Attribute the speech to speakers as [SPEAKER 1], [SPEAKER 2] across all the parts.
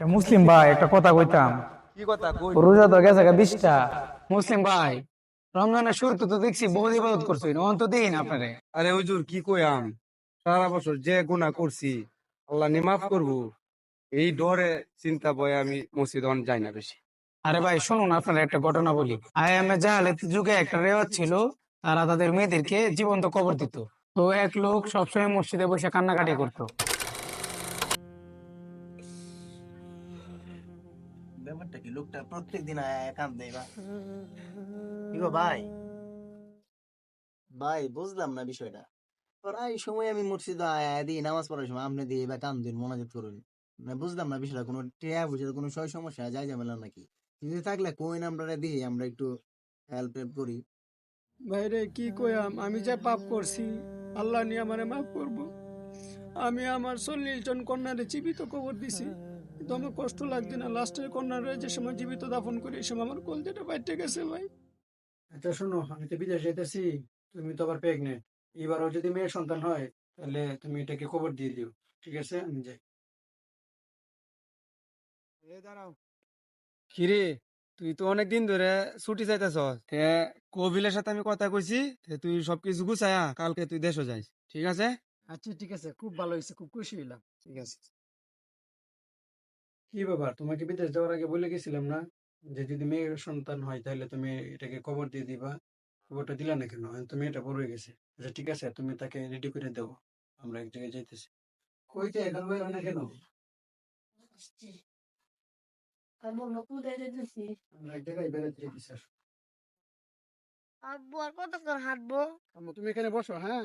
[SPEAKER 1] আচ্ছা, মুসলিম ভাই একটা কথা কইতাম।
[SPEAKER 2] কি কথা কই?
[SPEAKER 1] রোজা তো গেছে গা বিশটা। মুসলিম ভাই রমজানের তো দেখছি বহুত ইবাদত করছ অন্ত দিন আপনারে।
[SPEAKER 2] আরে হুজুর কি কই আম? সারা বছর যে গুনাহ করছি আল্লাহ নি মাফ করব। এই ডরে চিন্তা বয়ে আমি মসজিদ অন যাই না বেশি।
[SPEAKER 1] আরে ভাই শুনুন আপনার একটা ঘটনা বলি। আইএমএ জাহালের যুগে একটা রেওয়াজ ছিল তারা তাদের মেয়েদেরকে জীবন্ত কবর দিত। তো এক লোক সবসময় মসজিদে বসে কান্নাকাটি করতো।
[SPEAKER 3] লোকটা প্রত্যেক দিন কাম দেয় বা কি গো ভাই? ভাই বুঝলাম না বিষয়টা। প্রায় সময় আমি মসজিদ দিই নামাজ পড়ার সময় আপনি দিয়ে বা কাম দিন মনোযোগ করুন। না বুঝলাম না বিষয়টা কোনো টেয়া বুঝে কোনো সয় সমস্যা যায় ঝামেলা নাকি? যদি থাকলে কোয়েন আমরা দিই আমরা একটু হেল্প হেল্প করি।
[SPEAKER 4] ভাইরে কি কইয়াম? আমি যে পাপ করছি আল্লাহ নিয়ে আমারে মাফ করব। আমি আমার চল্লিশ জন কন্যারে জীবিত কবর দিছি। কিন্তু আমার কষ্ট লাগছে না। লাস্টের কন্যারে যে সময় জীবিত দাফন করি এই সময় আমার কলজেটা বাইটে গেছে ভাই।
[SPEAKER 5] আচ্ছা শোনো আমি তো বিদেশ যেতেছি তুমি তো আবার প্রেগনেন্ট এবারও যদি মেয়ের সন্তান হয় তাহলে তুমি এটাকে খবর দিয়ে দিও। ঠিক আছে? আমি যাই।
[SPEAKER 2] কিরে তুই তো অনেক দিন ধরে ছুটি চাইতেছ। তে কবিলের সাথে আমি কথা কইছি তে তুই সবকিছু গুছায়া কালকে তুই দেশও যাইস। ঠিক আছে?
[SPEAKER 5] আচ্ছা ঠিক আছে। খুব ভালো হয়েছে খুব খুশি হইলাম। ঠিক আছে। কি ব্যাপার? তোমাকে বিদেশ যাওয়ার আগে বলে গেছিলাম না যে যদি মেয়ের সন্তান হয় তাহলে তুমি এটাকে খবর দিয়ে দিবা। খবরটা দিলা না কেন? এখন তো মেয়েটা বড় হয়ে গেছে। আচ্ছা ঠিক আছে তুমি তাকে রেডি করে দেবো আমরা এক জায়গায় যাইতেছি। কইতে এখন বেরো না কেন? আমরা এক জায়গায় বেরোতে যেতেছি
[SPEAKER 6] আব্বু আর কতক্ষণ হাঁটবো?
[SPEAKER 4] তুমি এখানে বসো হ্যাঁ?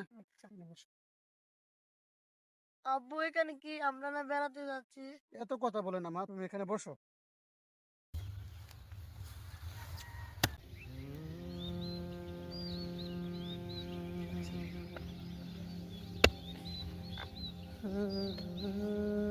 [SPEAKER 6] আব্বু এখানে কি? আমরা না বেড়াতে যাচ্ছি।
[SPEAKER 4] এত কথা বলে না মা তুমি এখানে বসো।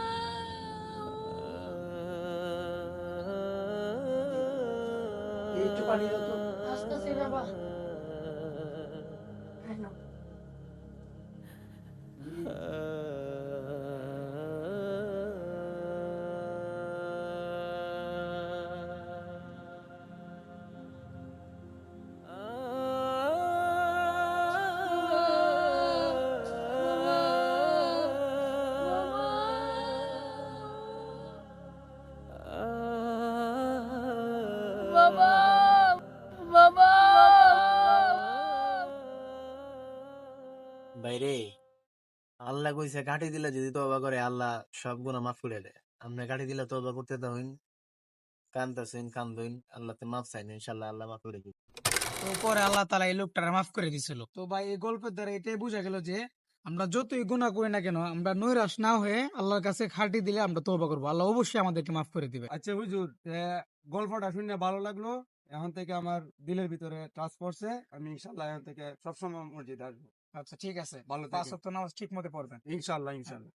[SPEAKER 5] একটু পানি দাও তো
[SPEAKER 6] আসতেছি বাবা বাবা
[SPEAKER 3] বাইরে আল্লাহ কইছে কাটি দিলে যদি তবা করে আল্লাহ সব গুণা মাফ করে দেয়। আপনি কাটি দিলে তবা করতে দাওইন কান্দতেছেন কান্দইন। আল্লাহ তো মাফ চাইন ইনশাল্লাহ আল্লাহ মাফ করে দিবে।
[SPEAKER 1] তো পরে আল্লাহ তালা এই লোকটার মাফ করে দিছিল। তো ভাই এই গল্পের দ্বারা এটাই বোঝা গেল যে আমরা যতই গুণা করি না কেন আমরা নৈরাশ না হয়ে আল্লাহর কাছে খাটি দিলে আমরা তৌবা করব। আল্লাহ অবশ্যই আমাদেরকে মাফ করে দিবে।
[SPEAKER 2] আচ্ছা হুজুর তে গল্পটা শুনে ভালো লাগল। এখন থেকে আমার দিলের ভিতরে টাচ পড়ছে আমি ইনশাল্লাহ এখন থেকে সবসময় মসজিদ আসব।
[SPEAKER 1] আচ্ছা ঠিক আছে।
[SPEAKER 2] ভালো
[SPEAKER 1] পাঁচ সপ্তাহ নামাজ ঠিক মতো পড়বেন।
[SPEAKER 2] ইনশাল্লাহ ইনশাল্লাহ।